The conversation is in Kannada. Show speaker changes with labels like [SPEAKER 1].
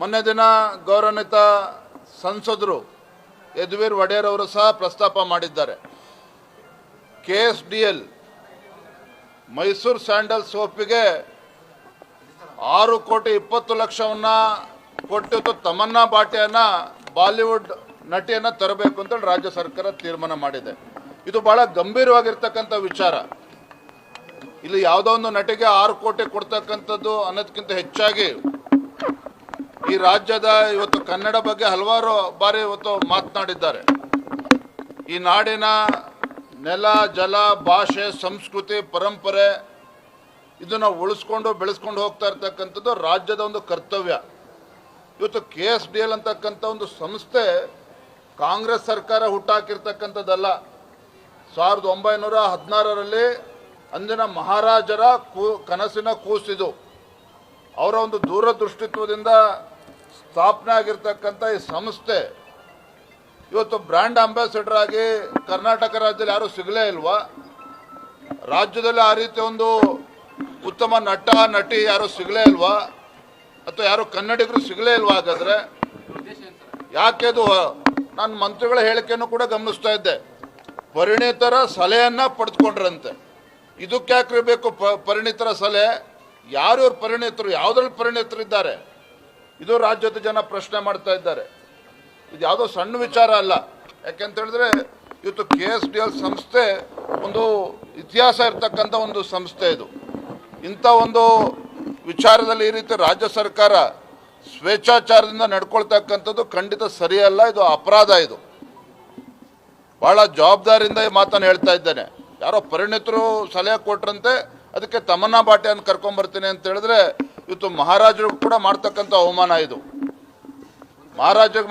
[SPEAKER 1] ಮೊನ್ನೆ ದಿನ ಗೌರವಾನ್ವಿತ ಸಂಸದರು ಯದುವೀರ್ ಒಡೆಯರ್ ಅವರು ಸಹ ಪ್ರಸ್ತಾಪ ಮಾಡಿದ್ದಾರೆ. K S D L Mysore sandal ಸೋಪಿಗೆ ಆರು ಕೋಟಿ ಇಪ್ಪತ್ತು ಲಕ್ಷವನ್ನ ಕೊಟ್ಟಿತ್ತು. ತಮನ್ನಾ ಬಾಟಿಯನ್ನು ಬಾಲಿವುಡ್ ನಟಿಯನ್ನ ತರಬೇಕು ಅಂತೇಳಿ ರಾಜ್ಯ ಸರ್ಕಾರ ತೀರ್ಮಾನ ಮಾಡಿದೆ. ಇದು ಬಹಳ ಗಂಭೀರವಾಗಿರ್ತಕ್ಕಂಥ ವಿಚಾರ. ಇಲ್ಲಿ ಯಾವುದೋ ಒಂದು ನಟಿಗೆ ಆರು ಕೋಟಿ ಕೊಡ್ತಕ್ಕಂಥದ್ದು ಅನ್ನೋದಕ್ಕಿಂತ ಹೆಚ್ಚಾಗಿ ಈ ರಾಜ್ಯದ ಇವತ್ತು ಕನ್ನಡ ಬಗ್ಗೆ ಹಲವಾರು ಬಾರಿ ಇವತ್ತು ಮಾತನಾಡಿದ್ದಾರೆ. ಈ ನಾಡಿನ ನೆಲ, ಜಲ, ಭಾಷೆ, ಸಂಸ್ಕೃತಿ, ಪರಂಪರೆ ಇದನ್ನು ಉಳಿಸ್ಕೊಂಡು ಬೆಳೆಸ್ಕೊಂಡು ಹೋಗ್ತಾ ಇರ್ತಕ್ಕಂಥದ್ದು ರಾಜ್ಯದ ಒಂದು ಕರ್ತವ್ಯ. ಇವತ್ತು ಕೆ ಎಸ್ ಡಿ ಎಲ್ ಅಂತಕ್ಕಂಥ ಒಂದು ಸಂಸ್ಥೆ ಕಾಂಗ್ರೆಸ್ ಸರ್ಕಾರ ಹುಟ್ಟಾಕಿರ್ತಕ್ಕಂಥದ್ದಲ್ಲ. ಸಾವಿರದ ಒಂಬೈನೂರ ಹದಿನಾರರಲ್ಲಿ ಅಂದಿನ ಮಹಾರಾಜರ ಕೂ, ಕನಸಿನ ಕೂಸಿದು. ಅವರ ಒಂದು ದೂರದೃಷ್ಟಿತ್ವದಿಂದ ಸ್ಥಾಪನೆ ಆಗಿರ್ತಕ್ಕಂಥ ಈ ಸಂಸ್ಥೆ, ಇವತ್ತು ಬ್ರ್ಯಾಂಡ್ ಅಂಬಾಸಿಡರ್ ಆಗಿ ಕರ್ನಾಟಕ ರಾಜ್ಯದಲ್ಲಿ ಯಾರೂ ಸಿಗಲೇ ಇಲ್ವಾ? ರಾಜ್ಯದಲ್ಲಿ ಆ ರೀತಿ ಒಂದು ಉತ್ತಮ ನಟ, ನಟಿ ಯಾರು ಸಿಗಲೇ ಇಲ್ವಾ? ಅಥವಾ ಯಾರು ಕನ್ನಡಿಗರು ಸಿಗಲೇ ಇಲ್ವಾ ಹಾಗಾದ್ರೆ? ಯಾಕೆ ಅದು? ನಾನು ಮಂತ್ರಿಗಳ ಹೇಳಿಕೆಯನ್ನು ಕೂಡ ಗಮನಿಸ್ತಾ ಇದ್ದೆ. ಪರಿಣಿತರ ಸಲಹೆಯನ್ನು ಪಡೆದುಕೊಂಡ್ರಂತೆ. ಇದಕ್ಕೆ ಯಾಕ್ರಿ ಬೇಕು ಪ, ಪರಿಣಿತರ ಸಲಹೆ? ಯಾರು ಇವ್ರು ಪರಿಣಿತರು? ಯಾವುದ್ರಲ್ಲಿ ಪರಿಣಿತರಿದ್ದಾರೆ ಇದು ರಾಜ್ಯದ ಜನ ಪ್ರಶ್ನೆ ಮಾಡ್ತಾ ಇದ್ದಾರೆ. ಇದು ಯಾವುದೋ ಸಣ್ಣ ವಿಚಾರ ಅಲ್ಲ. ಯಾಕೆಂತ ಹೇಳಿದ್ರೆ, ಇವತ್ತು ಕೆ ಎಸ್ ಡಿ ಎಲ್ ಸಂಸ್ಥೆ ಒಂದು ಇತಿಹಾಸ ಇರ್ತಕ್ಕಂಥ ಒಂದು ಸಂಸ್ಥೆ ಇದು. ಇಂಥ ಒಂದು ವಿಚಾರದಲ್ಲಿ ಈ ರೀತಿ ರಾಜ್ಯ ಸರ್ಕಾರ ಸ್ವೇಚ್ಛಾಚಾರದಿಂದ ನಡ್ಕೊಳ್ತಕ್ಕಂಥದ್ದು ಖಂಡಿತ ಸರಿಯಲ್ಲ, ಇದು ಅಪರಾಧ ಇದು. ಬಹಳ ಜವಾಬ್ದಾರಿಯಿಂದ ಈ ಮಾತನ್ನು ಹೇಳ್ತಾ ಇದ್ದೇನೆ. ಯಾರೋ ಪರಿಣಿತರು ಸಲಹೆ ಕೊಟ್ರಂತೆ ಅದಕ್ಕೆ ತಮನ್ನಾ ಅಂತ ಕರ್ಕೊಂಬರ್ತೀನಿ ಅಂತ ಹೇಳಿದ್ರೆ ಇವತ್ತು ಮಹಾರಾಜರು ಕೂಡ ಮಾಡ್ತಕ್ಕಂಥ ಅವಮಾನ ಇದು. ಮಹಾರಾಜರಿಗೆ